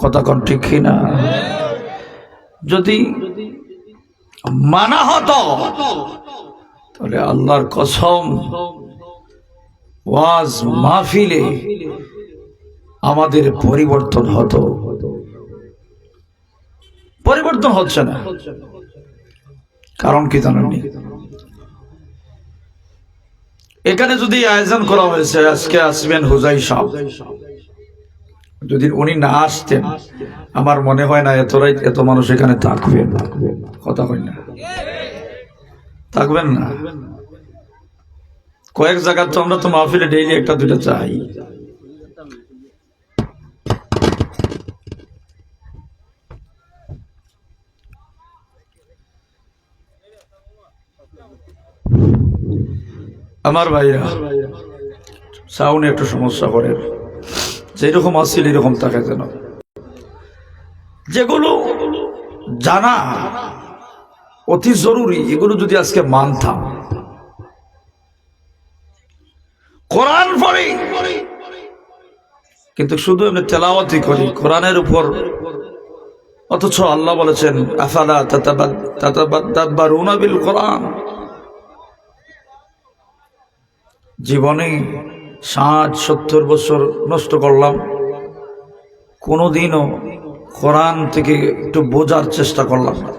কথা ঠিক না যদি মানা হতো, তাহলে আল্লাহর কসম, ওয়াজ মাহফিলে আমাদের পরিবর্তন হতো। পরিবর্তন হচ্ছে না। কারণ কি জানেননি এখানে যদি আয়োজন করা হয়েছে, আজকে আসবেন হুজাই সাহ যদি উনি না আসতেন, আমার মনে হয় না এতরাই এত মানুষ এখানে থাকবেন। কথা হয় না। থাকবেন না? কয়েক জায়গা তো আমরা তো মাহফিলে ডেইলি একটা দুইটা চাই। আমার ভাইরা, সাউন্ড একটু সমস্যা করে যেরকম আসছিল এরকম থাকে যেন। যেগুলো জানা অতি জরুরি, এগুলো যদি আজকে মানতাম। কোরআন পড়ি, কিন্তু শুধু এমনি তেলাওয়াতি করি, কোরআনের উপর। অথচ আল্লাহ বলেছেন, আফালা কোরআন। জীবনে ষাট, সত্তর বছর নষ্ট করলাম। কোনোদিনও কোরআন থেকে একটু বোঝার চেষ্টা করলাম না।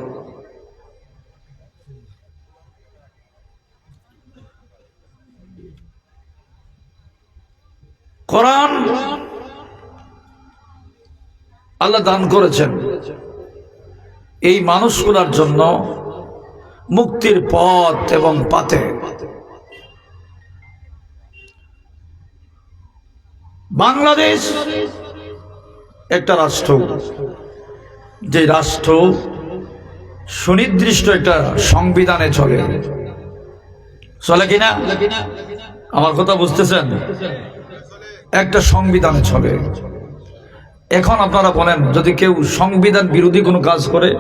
কোরআন আল্লাহ দান করেছেন। এই মানুষগুলার জন্য মুক্তির পথ এবং পাতে বাংলাদেশ একটা রাষ্ট্র। যে রাষ্ট্র সুনির্দিষ্ট একটা সংবিধানে চলে। চলে কিনা? আমার কথা বুঝতেছেন? একটা সংবিধানে চলে। এখন আপনারা বলেন, যদি কেউ সংবিধান বিরোধী কোনো কাজ করে,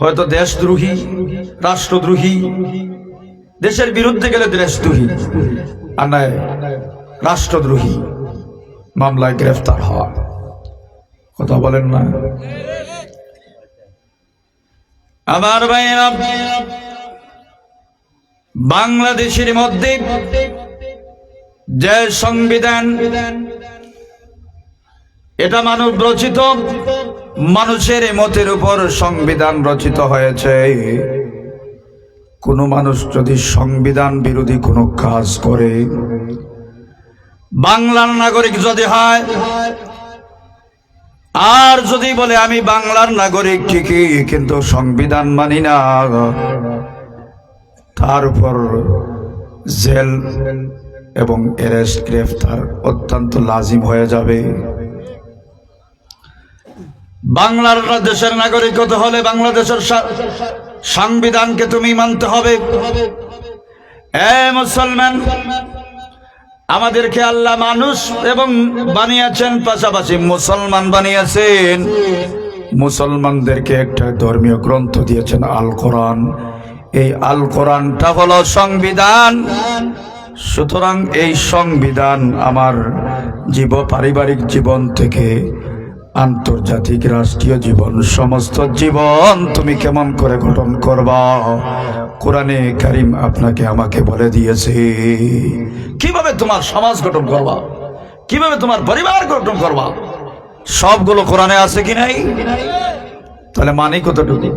হয়তো দেশদ্রোহী, রাষ্ট্রদ্রোহী, দেশের বিরুদ্ধে গেলে দেশদ্রোহী, আর নয়, রাষ্ট্রদ্রোহী। মামলায় গ্রেফতার হওয়া। কথা বলেন না। আমার ভাইয়েরা, বাংলাদেশের মধ্যে যে সংবিধান, এটা মানব রচিত, মানুষের মতের উপর সংবিধান রচিত হয়েছে। কোনো মানুষ যদি সংবিধান বিরোধী কোনো কাজ করে বাংলার নাগরিক যদি হয়, আর যদি বলে আমি বাংলার নাগরিক, ঠিকই, কিন্তু সংবিধান মানি না। তার উপর জেল এবং অ্যারেস্ট, গ্রেফতার অত্যন্ত লাজিম হয়ে যাবে। বাংলার দেশের নাগরিকতা হলে বাংলাদেশের সংবিধানকে তুমি মানতে হবে। এ মুসলমান আমাদেরকে আল্লাহ মানুষ এবং বানিয়েছেন, পাশাপাশি মুসলমান বানিয়েছেন। মুসলমানদেরকে একটা ধর্মীয় গ্রন্থ দিয়েছেন আল কোরআন। এই আল কোরআনটা হলো সংবিধান। সুতরাং এই সংবিধান আমার জীব পারিবারিক জীবন থেকে আন্তর্জাতিক রাষ্ট্রীয় জীবন, সমস্ত জীবন তুমি কেমন করে গঠন করবা? কোরআনে কারিম আপনাকে আমাকে বলে দিয়েছে, কীভাবে তোমার সমাজ গঠন করবা? কীভাবে তোমার পরিবার গঠন করবা? সবগুলো কোরআনে আছে কি নাই? তাহলে মানি কতটুকু?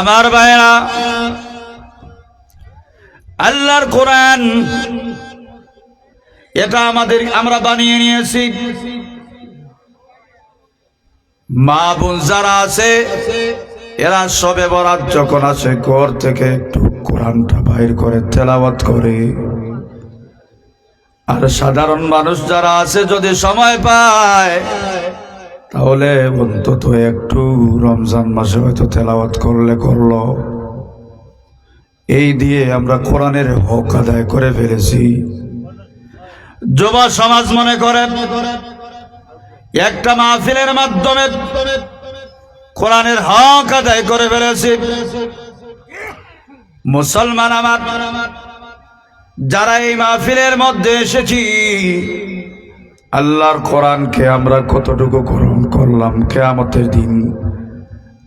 আমার ভাইরা আল্লাহর কোরআন এটা আমাদের, আমরা বানিয়ে নিয়েছি। মা বোন যারা আছে, এরা সবে বরাত যখন আসে ঘর থেকে একটু কোরআনটা বাইর করে, তেলাওয়াত করে। আর সাধারণ মানুষ যারা আছে, যদি সময় পায়, তাহলে অন্তত একটু রমজান মাসে হয়তো তেলাওয়াত করলে করল। এই দিয়ে আমরা কোরআনের হক আদায় করে ফেলেছি। যুব সমাজ মনে করে, একটা মাহফিলের মাধ্যমে কোরআনের হক আদায় করে ফেলেছি। মুসলমান আমার, যারা এই মাহফিলের মধ্যে এসেছি, আল্লাহর কোরআনকে আমরা কতটুকু গ্রহণ করলাম কেয়ামতের দিন?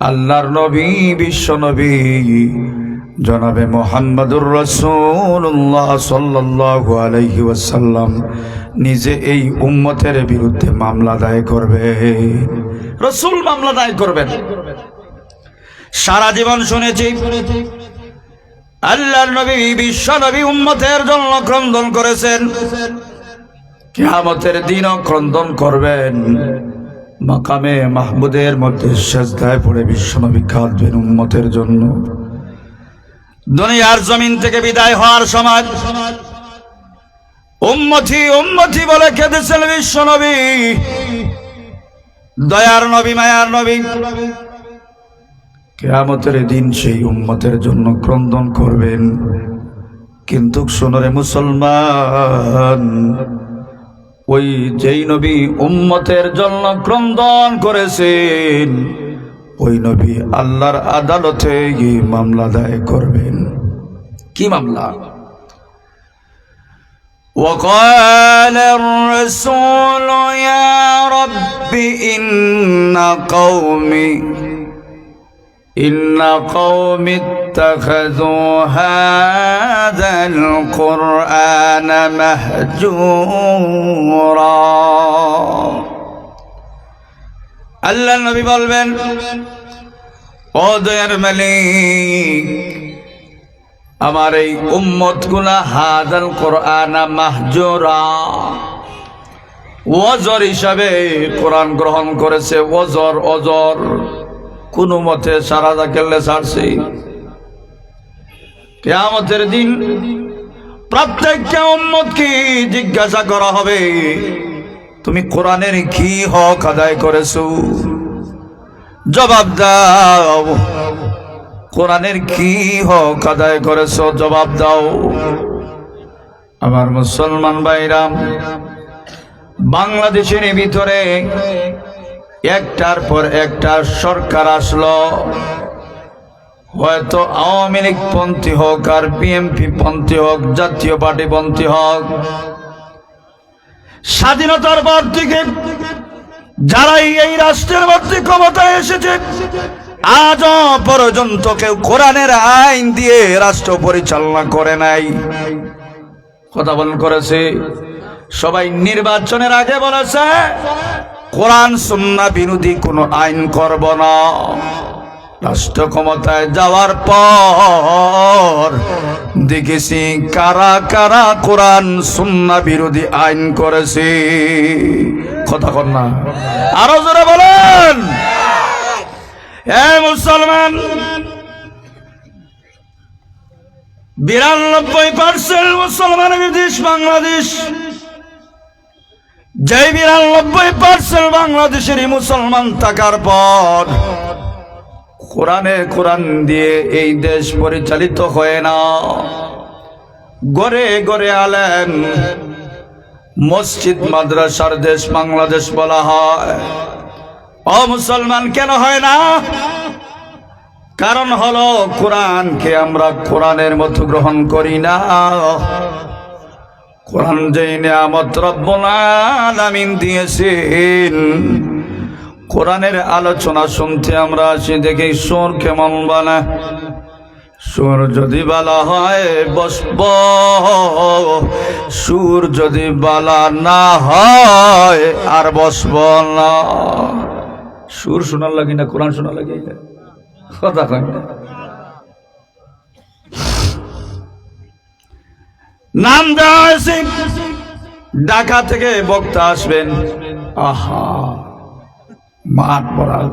আল্লাহর নবী, বিশ্ব নবী জনাবে মোহাম্মদুর রসুল্লাহ সাল্লাহ আলহি ওয়াসাল্লাম নিজে এই উম্মতের বিরুদ্ধে মামলা দায় করবে। রসুল মামলা দায় করবেন। সারা জীবন শুনেছি আল্লাহ নবী, বিশ্ব নবী উম্মতের জন্য ক্রন্দন করেছেন। কেয়ামতের দিনও ক্রন্দন করবেন। মাকামে মাহমুদের মধ্যে শেষ শেষদায় পড়ে বিশ্বনবী কাঁদবেন উম্মতের জন্য। দুনিয়ার জমিন থেকে বিদায় হওয়ার সময় উম্মতি উম্মতি বলে কেঁদেছেন বিশ্বনবী দয়ার নবী, মায়ার নবী। কেয়ামতের দিন সেই উম্মতের জন্য ক্রন্দন করবেন। কিন্তু শোনরে মুসলমান, ওই যেই নবী উম্মতের জন্য ক্রন্দন করেছেন ওই নবী আল্লাহর আদালতে গিয়ে মামলা দায় করবেন কি মামলা وقال الرسول يا رب إن قومي إن قوم اتخذوا هذا القرآن مهجورا আল্লাহ নবী বলবেন, ও দয়ার মালিক, আমার এই উম্মতগুলা হাদাল কোরআন মাহজুরা। ওজর হিসাবে কোরআন গ্রহণ করেছে, ওজর অজর কোনো মতে সারা দাকেলে ছাড়ছে। কেয়ামতের দিন প্রত্যেককে উম্মতকে জিজ্ঞাসা করা হবে তুমি কোরআনের কি হক আদায় করেছ। জবাব দাও। কোরআনের কি হক আদায় করেছ, জবাব দাও। আমার মুসলমান ভাইরাম, বাংলাদেশের ভিতরে একটার পর একটা সরকার আসলো। হয়তো আওয়ামী লীগ পন্থী হোক আর বিএনপি পন্থী হোক, জাতীয় পার্টি পন্থী হোক স্বাধীনতার পর থেকে যারাই এই রাষ্ট্রের মধ্যে ক্ষমতায় এসেছে আজ পর্যন্ত কেউ কোরআনের আইন দিয়ে রাষ্ট্র পরিচালনা করে নাই। কথা বলন করেছে? সবাই নির্বাচনের আগে বলেছে, কোরআন, সুন্না বিরোধী কোনো আইন করব না। রাষ্ট্র ক্ষমতায় যাওয়ার পর দেখেছি কারা কারা কোরআন সুন্না বিরোধী আইন করেছে। কথা কর না। আরও জোরে বলেন। এ মুসলমান, বিরানব্বই পার্সেন্ট মুসলমানের দেশ বাংলাদেশ। যে বিরানব্বই পার্সেন্ট বাংলাদেশেরই মুসলমান থাকার পর কোরআনে কোরআন দিয়ে এই দেশ পরিচালিত হয় না। গড়ে গড়ে আলেন মসজিদ, মাদ্রাসার দেশ বাংলাদেশ বলা হয়। ও মুসলমান, কেন হয় না? কারণ হলো কোরআনকে আমরা কোরআনের মতো গ্রহণ করি না। কোরআন যে নিয়ামত রব্বুল আলামিন দিয়েছেন কোরআনের আলোচনা শুনতে আমরা আসি, দেখি সুর কেমন বানা। সুর যদি বালা হয়, বসব। সুর যদি বালা না হয়, আর বসব না। সুর শোনার লাগে না, কোরআন শোনার লাগে কথা কয় না। নাম দেওয়া হয়েছে, ঢাকা থেকে বক্তা আসবেন। আহা। মাঠ পড়াল।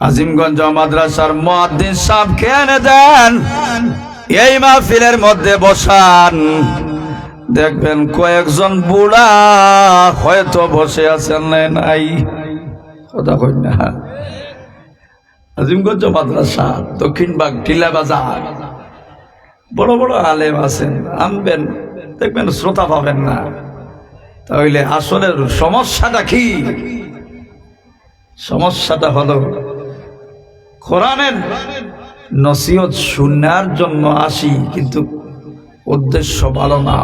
আজিমগঞ্জ মাদ্রাসার মহাদ্দিন সাহেব কেনে দেন। এই মাহফিলের মধ্যে বসান। দেখবেন কয়েকজন বুড়া হয়তো বসে আছেন নাই। কথা কই না। আজিমগঞ্জ মাদ্রাসা, দক্ষিণ দক্ষিণবাগ টিলা বাজার। বড় বড় আলেম আছেন, আনবেন, দেখবেন শ্রোতা পাবেন না। তাহলে আসলে সমস্যাটা কি? সমস্যাটা হলো, কোরআনের নসিহত শূন্যার জন্য আসি, কিন্তু উদ্দেশ্য ভালো না।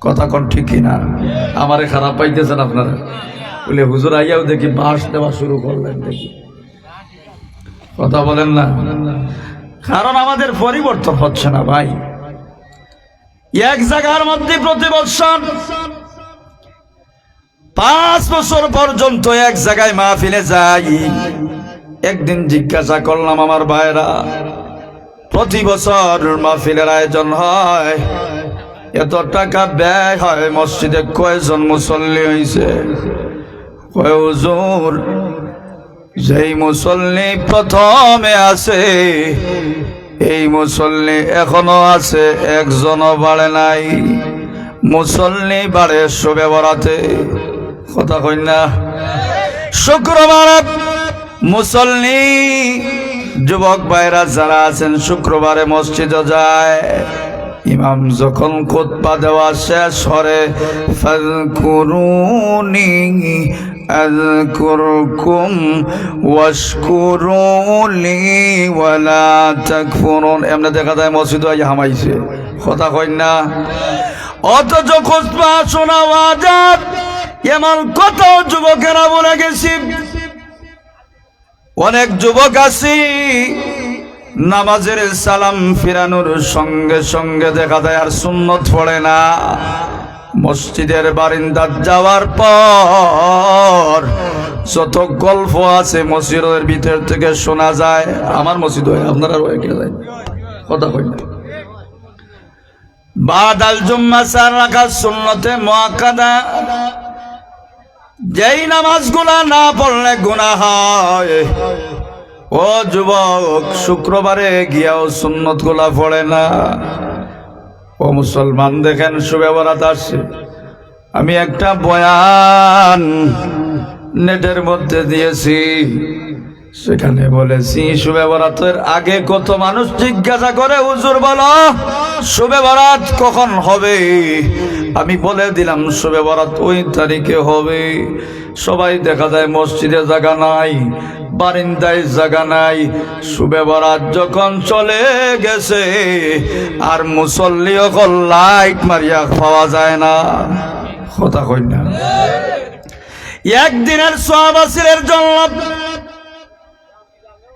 কথা কোন ঠিক কিনা? আমারে খারাপ পাইতেছেন আপনারা। বলে, হুজুর, আইয়াও দেখি বাস দেওয়া শুরু করলেন দেখি। কথা বলেন না। কারণ আমাদের পরিবর্তন হচ্ছে না ভাই। এক জায়গার মধ্যে প্রতি বছর পাঁচ বছর পর্যন্ত এক জায়গায় মাহফিলে যাই। একদিন জিজ্ঞাসা করলাম, আমার ভাইরা প্রতি বছর মাহফিলের আয়োজন হয়। এত টাকা ব্যয় হয়, মসজিদে কয়জন মুসল্লি হয়েছে কয়, হুজুর, যেই মুসল্লি প্রথমে আছে, এই মুসল্লি এখনও আছে, একজনও বাড়ে নাই। মুসল্লি বাড়ে শোবে বরাতে। কথা না। শুক্রবার মুসল্লি, যুবক ভাইরা যারা আছেন, শুক্রবারে মসজিদে যায়। ইমাম যখন খুতবা দেওয়া শেষ হরে ফাযকুরুনি, আযকুরকুম এমনি দেখা যায় মসজিদে আজ হামাইছে। কথা কই না। অথচ খুতবা শোনা ওয়াজাব। এমন কত যুবকেরা বলে গেছি। অনেক যুবক আছি, নামাজের সালাম ফিরানোর সঙ্গে সঙ্গে দেখা যায় আর সুন্নত পড়ে না। মসজিদের বারিন্দার যাওয়ার পর যত গল্প আছে মসজিদের ভিতর থেকে শোনা যায়। আমার মসজিদ হয়, আপনারা কে যায়। কথা কই না। বাদাল জুম্মা সার রাখা সুন্নতে মোয়াক্কাদা। যেই নামাজগুলা না পড়লে গুণা হয়। ও যুবক, শুক্রবারে গিয়াও সুন্নতগুলা পড়ে না। ও মুসলমান, দেখেন সুব্যবহার আসে আমি একটা বয়ান নেটের মধ্যে দিয়েছি। সেখানে বলেছি শুভে বরাতের আগে কত মানুষ জিজ্ঞাসা করে, হুজুর বলো শুভে বরাত কখন হবে? আমি বলে দিলাম শুভে বরাত ওই তারিখে হবে। সবাই দেখা যায় মসজিদে জায়গা নাই, বারিন্দায় জায়গা নাই। শুভে বরাত যখন চলে গেছে, আর মুসল্লি অকল লাইট মারিয়া পাওয়া যায় না। কথা কই না একদিনের সোয়াবাসিরের জন্য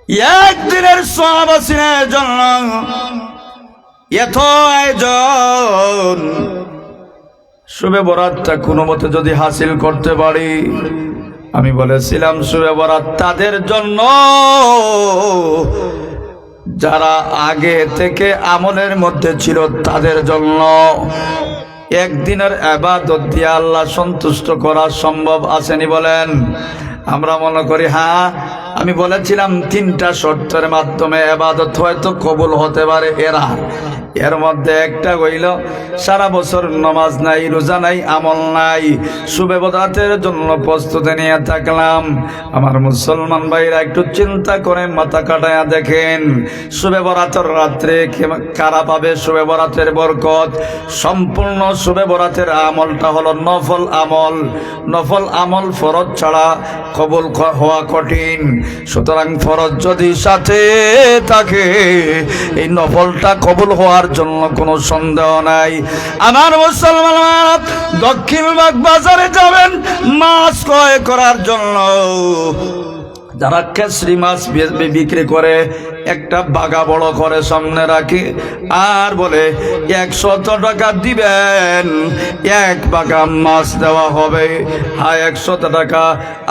একদিনের সোয়াবাসিনের জন্য এত আয়োজন শুভে বরাতটা কোনো মতে যদি হাসিল করতে পারি, আমি বলেছিলাম শুভে বরাত তাদের জন্য। যারা আগে থেকে আমলের মধ্যে ছিল তাদের জন্য। একদিনের আবাদত দিয়ে আল্লাহ সন্তুষ্ট করা সম্ভব আসেনি বলেন। আমরা মনে করি হ্যাঁ আমি বলেছিলাম তিনটা শর্তের মাধ্যমে এবাদত হয়তো কবুল হতে পারে, এরা। এর মধ্যে একটা হইল, সারা বছর নমাজ নাই, রোজা নাই, আমল নাই সুবেবদাতের জন্য প্রস্তুতি নিয়ে থাকলাম। আমার মুসলমান ভাইরা একটু চিন্তা করে মাথা কাটায়া দেখেন সুবেবরাতের রাত্রে কারা পাবে সুবেবরাতের বরকত? সম্পূর্ণ সুবেবরাতের আমলটা হলো নফল আমল। নফল আমল ফরজ ছাড়া কবুল হওয়া কঠিন। সুতরাং ফরজ যদি সাথে থাকে, এই নফলটা কবুল হওয়ার জন্য কোনো সন্দেহ নাই। আমার মুসলমান দক্ষিণবাগ বাজারে যাবেন, মাছ ক্রয় করার জন্য। যারা কেসরি মাছ বিক্রি করে, একটা বাগা বড় করে সামনে রাখি আর বলে একশত টাকা দিবেন, এক বাগা মাছ দেওয়া হবে। হ্যাঁ একশত টাকা।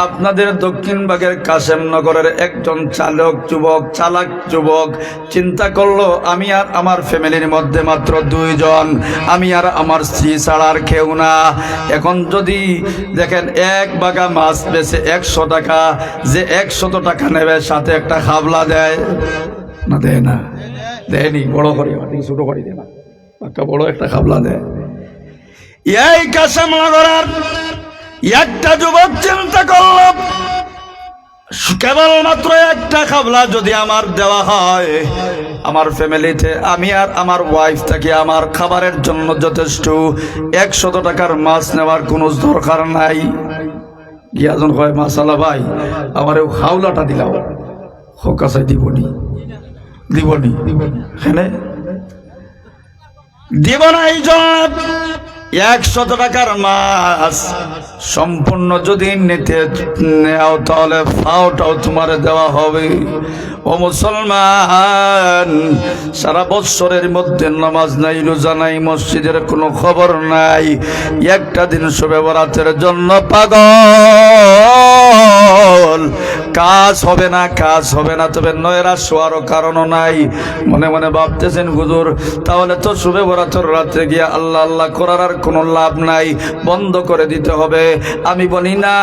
আপনাদের দক্ষিণ বাগের কাশেমনগরের একজন চালক, যুবক, চালাক যুবক চিন্তা করল, আমি আর আমার ফ্যামিলির মধ্যে মাত্র দুইজন, আমি আর আমার স্ত্রী ছাড়া আর কেউ না। এখন যদি দেখেন এক বাগা মাছ বেছে একশো টাকা, যে একশত টাকা নেবে, সাথে একটা খাবলা দেয়। না দেয় না। দেয়নি, বড় করে ছোট করে দেয় না। পাক্কা বড় একটা খাবলা দেয়। এই কাসেম নগরের একটা যুবক চিন্তা করল, কেবলমাত্র একটা খাবলা যদি আমার দেওয়া হয়, আমার ফ্যামিলিতে, আমি আর আমার ওয়াইফ থাকি আমার খাবারের জন্য যথেষ্ট। একশত টাকার মাছ নেওয়ার কোনো দরকার নাই। গিয়াজন কয় মাসালা ভাই আমার খাওলাটা দিলাম হোকাশাই দিবনি। দিবনি। হ্যাঁ দিব না এই জন্য একশত টাকার মাছ। সম্পূর্ণ যদি নিতে নেও, তাহলে ফাওটাও তোমার দেওয়া হবে। ও মুসলমান, সারা বৎসরের মধ্যে নামাজ নাই, রোজা নাই, মসজিদের কোনো খবর নাই। একটা দিন শুভে বরাতের জন্য পাগল। কাজ হবে না, কাজ হবে না, তবে নয়রা শোয়ারও কারণও নাই। মনে মনে ভাবতেছেন, হুজুর, তাহলে তো শুভে বরাতর রাত্রে গিয়ে আল্লাহ আল্লাহ করার আর কোনো লাভ নাই, বন্ধ করে দিতে হবে। আমি বলি না,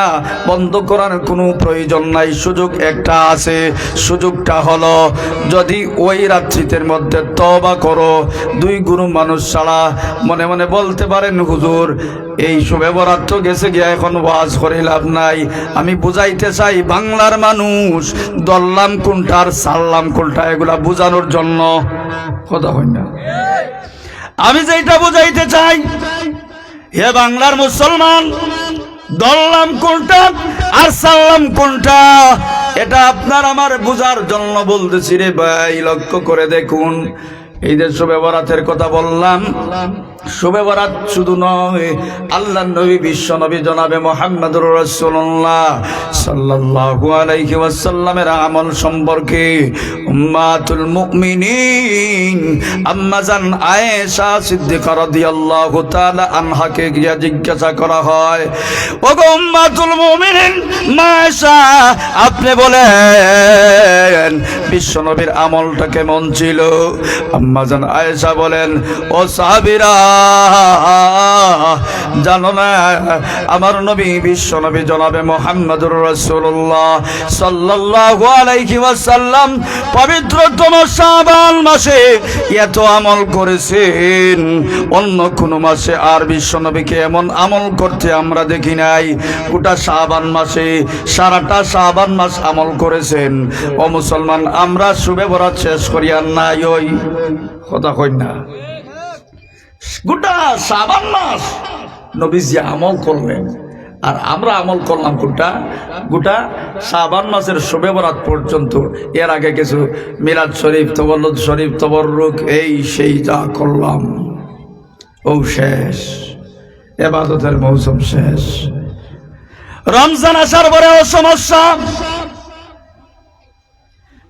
বন্ধ করার কোনো প্রয়োজন নাই, সুযোগ একটা আছে। সুযোগটা হলো, যদি ওই রাত্রিতের মধ্যে তবা করো, দুই গুরু মানুষ ছাড়া, মনে মনে বলতে পারেন, হুজুর, এই শুভে বরাত গেছে গিয়া, এখন ওয়াজ করে লাভ নাই। আমি বুঝাইতে চাই, বাংলার মানুষ দল্লাম কোনটা আর সাল্লাম কোনটা এগুলা বুঝানোর জন্য কথা হয় না। আমি যেটা বুঝাইতে চাই, হে বাংলার মুসলমান, দল্লাম কোনটা আর সাল্লাম কোনটা? এটা আপনার আমার বুঝার জন্য বলতেছি রে ভাই, লক্ষ্য করে দেখুন। এই যে ব্যবহারের কথা বললাম শুভে বরাত শুধু নয় আল্লাহ নবী বিশ্ব নবী জনাবে মোহাম্মদুর রসুল্লাহ সাল্লাল্লাহু আলাইহি ওয়াসাল্লামের আমল সম্পর্কে উম্মাতুল মুমিনিন আম্মা জান আয়েশা সিদ্দিকা রাদিয়াল্লাহু তাআলা আনহাকে গিয়া জিজ্ঞাসা করা হয়, ওগো উম্মাতুল মুমিনিন মা আয়েশা আপনি বলেন, বিশ্ব নবীর আমলটা কেমন ছিল? আম্মা জান আয়েশা বলেন, ও সাহাবীরা জানো না, আমার নবী, বিশ্ব নবী জনাবে মোহাম্মদুর রাসূলুল্লাহ সাল্লাল্লাহু আলাইহি ওয়াসাল্লাম পবিত্রতম শাবান মাসে এত আমল করেছেন। অন্য কোন মাসে আর বিশ্ব নবীকে এমন আমল করতে আমরা দেখি নাই। গোটা শাবান মাসে, সারাটা শাবান মাস আমল করেছেন। ও মুসলমান, আমরা শুভে বরাত শেষ করি আর নাই ওই। কথা কই না। গোটা সাবান মাস নবীজি আমল করলেন। আর আমরা আমল করলাম কোনটা? গোটা সাবান মাসের শোবে বরাত পর্যন্ত। এর আগে কিছু মিরাজ শরীফ, তবল্লুদ শরীফ তবরুক এই সেই যা করলাম। ও শেষ। এবাদতের মৌসুম শেষ। রমজান আসার পরেও সমস্যা।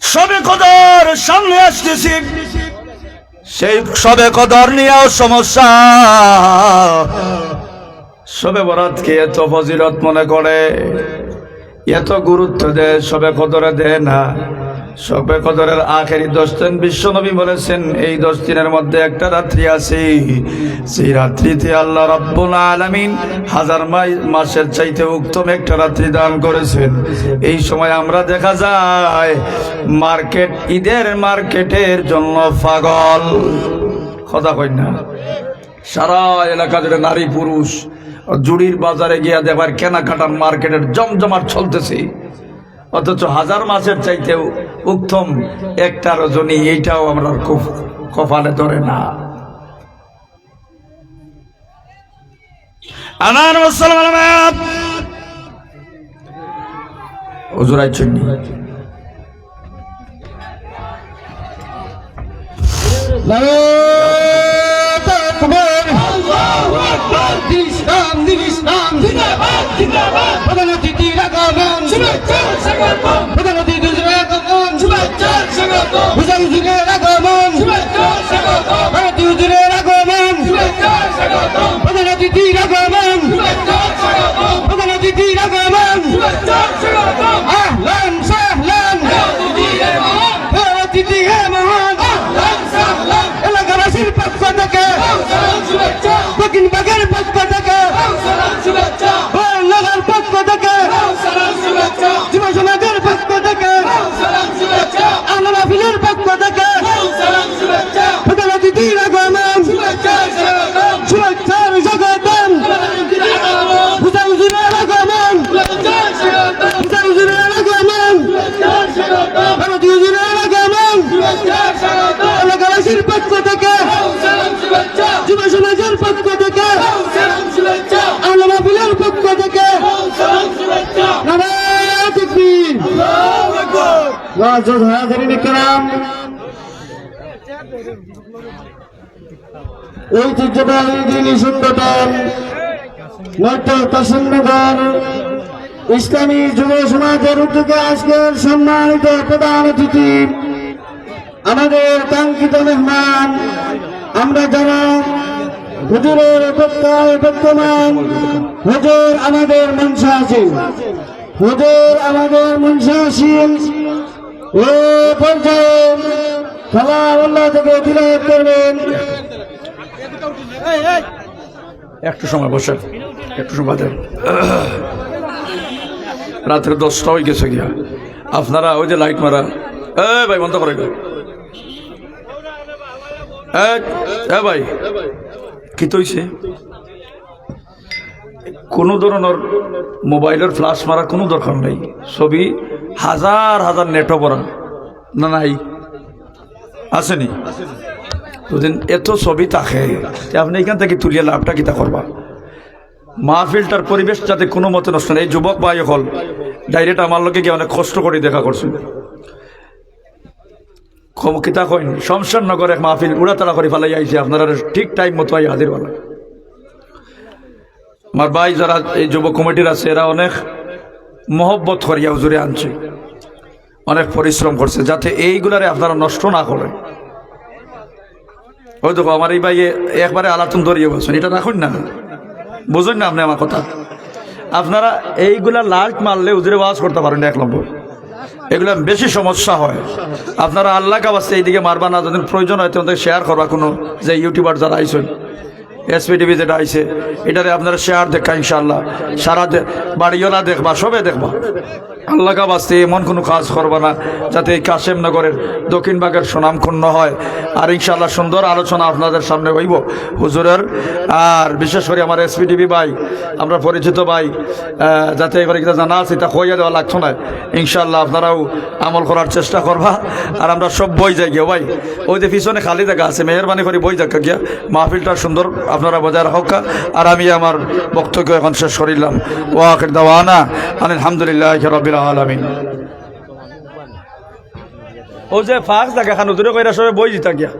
সবে কদর সামনে আসতেছি। সেই সবে কদর নিয়েও সমস্যা। সবে বরাতকে এত ফজিলত মনে করে, এত গুরুত্ব দেয়, সবে কদরে দেয় না। সবে কদরের আখেরি দশ দিন বিশ্বনবী বলেছেন, এই দশ দিনের মধ্যে একটা রাত্রি আছে। সেই রাত্রিতে আল্লাহ রব্বুল আলামিন হাজার মাসের চাইতে উত্তম একটা রাত্রি দান করেছেন। এই সময় আমরা দেখা যায়, মার্কেট, ঈদের মার্কেটের জন্য পাগল। কথা কই না। সারা এলাকা জুড়ে নারী পুরুষ, জুড়ির বাজারে গিয়া দেবার কেনাকাটার মার্কেটের জমজমাট চলতেছে। অথচ হাজার মাসের চাইতেও উত্তম একটা রজনী এইটাও আমরা খুব কপালে ধরে না। আমার মুসলমান হুজুরাই চন্ডী ইসলাম স্বাগতম প্রধান অতিথির আগমন শুভেচ্ছা স্বাগতম আহলান সাহলান দিদির মহান প্রধান অতিথি হে মহান আহলান সাহলান এলাকাবাসীর পক্ষ থেকে সালাম ইসলামী যুব সমাজের উদ্যোগে আজকের সম্মানিত প্রধান অতিথি, আমাদের কাঙ্ক্ষিত মেহমান, আমরা যারা হুজুরের বর্তমান হুজুর আমাদের মনসা আছে হুজুর আমাদের মনসা আছে ও খেলা থেকে করবেন একটু সময় বসেন একটু সময় দেন রাত্রে দশটা হয়ে গেছে গিয়া আপনারা ওই যে লাইট মারা এ ভাই বন্ধ করে গেল এ ভাই কি তৈছে কোনো ধরনের মোবাইলের ফ্লাশ মারার কোনো দরকার নেই। ছবি হাজার হাজার নেটও পড়া না, নাই। আসেনি দুদিন এত ছবি থাকে আপনি এখান থেকে তুলিয়ে লাভটা কিতা করবা? মাহফিলটার পরিবেশ যাতে কোনো মতে নষ্ট এই যুবক ভাই হল ডাইরেক্ট আমার লোকে গিয়ে অনেক কষ্ট করে দেখা করছে। কিতা কইন। শমশান নগর এক মাহফিল উড়াতাড়া করে ফেলাই আইছে। আপনারা ঠিক টাইম মতো হাজির বলা আমার ভাই যারা এই যুব কমিটির আছে, এরা অনেক মহব্বত করিয়া হুজুরে আনছে। অনেক পরিশ্রম করছে, যাতে এইগুলারে আপনারা নষ্ট না করেন। ওই দেখো, আমার এই ভাই একবারে আলাতুন ধরিয়ে বলছেন, এটা রাখুন না? বুঝুন না আপনি আমার কথা। আপনারা এইগুলা লাল্ট মারলে উজরে ওয়াজ করতে পারেন এক নম্বর। এগুলা বেশি সমস্যা হয়। আপনারা আল্লাহ কাবাসে এইদিকে মারবা না যদি প্রয়োজন হয় তখন শেয়ার করবা কোনো যে ইউটিউবার যারা আইসেন এসপি যেটা আইসে এটারে আপনারা শেয়ার দেখা ইনশাল্লাহ সারা বাড়িও না দেখবা, সবে দেখবা। আল্লাহ কাবাসে এমন কোনো কাজ করবা না, যাতে এই কাশেম নগরের দক্ষিণ ভাগের সুনাম ক্ষুণ্ণ হয়। আর ইনশাল্লাহ সুন্দর আলোচনা আপনাদের সামনে হইব। হুজুরের, আর বিশেষ করে আমার এসপি টিভি ভাই, আমরা পরিচিত ভাই যাতে এবারে কিনা জানা আছে তা কইয়া দেওয়া লাগতো না। ইনশাল্লাহ আপনারাও আমল করার চেষ্টা করবা। আর আমরা সব বই যাই গিয়া ভাই। ওই যে পিছনে খালি জায়গা আছে, মেহরবানি করে বই দেখা গিয়া, মাহফিলটা সুন্দর আপনারা বজায় রাখা আর আমি আমার বক্তব্য এখন শেষ করিলাম। ওয়াকের দাওয়ানা আলহামদুলিল্লাহ রবিল আলমিন। ও যে ফাঁক জায়গা খানো দূরে কইরা সবাই বই দিতা গিয়া।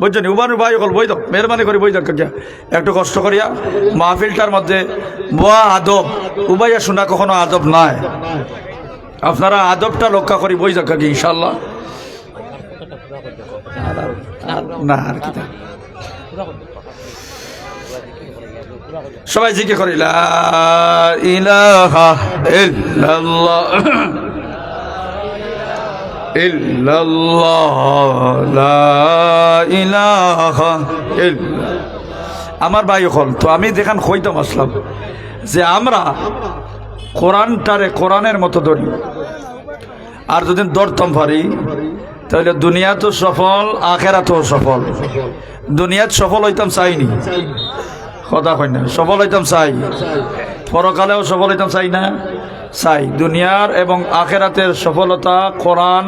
বুঝছেন উবানু ভাই অকল বই দাও, মেহরবানি করে বই দেখা গিয়া। একটু কষ্ট করিয়া, মাহফিলটার মধ্যে বোয়া আদব, উবাইয়া শোনা কখনো আদব নাই। আপনারা আদবটা রক্ষা করি বই দেখা গিয়ে ইনশাল্লাহ না, আর কি? সবাই জিকে করি, লা আমার ভাই হল, তো আমি দেখান কইতাম আসলাম, যে আমরা কোরআনটারে কোরআনের মতো ধরি। আর যদি দরতম পারি তাহলে দুনিয়া তো সফল আখেরা তো সফল। দুনিয়াত সফল হইতাম চাইনি। কথা কই না, সফল হইতাম চাই। পরকালেও সফল হইতাম চাই না, চাই। দুনিয়ার এবং আখেরাতের সফলতা কোরআন,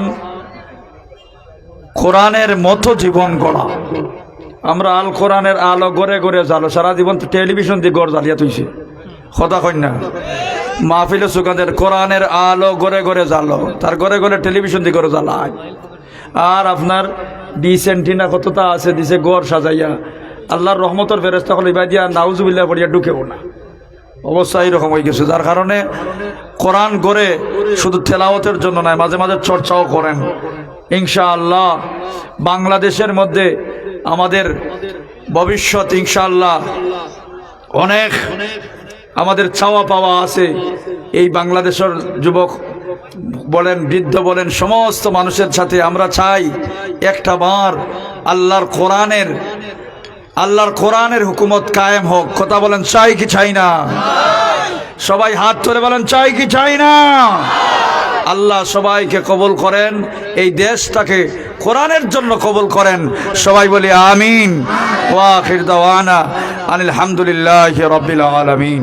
কোরআনের মতো জীবন গড়া। আমরা আল কোরআনের আলো গড়ে গড়ে জালো সারা জীবন টেলিভিশন দিয়ে গড় জ্বালিয়া তুইছে। কথা না, মাহফিলে সুকাদের কোরআনের আলো গড়ে গড়ে জালো তার গড়ে গড়ে টেলিভিশন দিয়ে গড়ে জ্বালায়। আর আপনার ডিসেন্টিনা কতটা আছে দিছে গড় সাজাইয়া। আল্লাহর রহমতর ফেরেস্তা হলে ইবা দিয়া নাউজুবিল্লাহ পড়িয়া ঢুকেও না। অবস্থা এইরকম হয়ে গেছে, যার কারণে কোরআন গড়ে শুধু তেলাওয়াতের জন্য নয়, মাঝে মাঝে চর্চাও করেন। ইনশাআল্লাহ বাংলাদেশের মধ্যে আমাদের ভবিষ্যৎ ইনশাআল্লাহ অনেক আমাদের চাওয়া পাওয়া আছে এই বাংলাদেশের যুবক বলেন, বৃদ্ধ বলেন, সমস্ত মানুষের সাথে আমরা চাই একটা বার আল্লাহর কোরআনের আল্লাহর কোরআনের হুকুমত কায়েম হোক। কথা বলেন, চাই কি চাই না? সবাই হাত ধরে বলেন, চাই কি চাই না? আল্লাহ সবাইকে কবুল করেন, এই দেশটাকে কোরআনের জন্য কবুল করেন। সবাই বলি, আমিন। ওয়াখির আনিল হামদুলিল্লাহ রব্বিল আলামিন।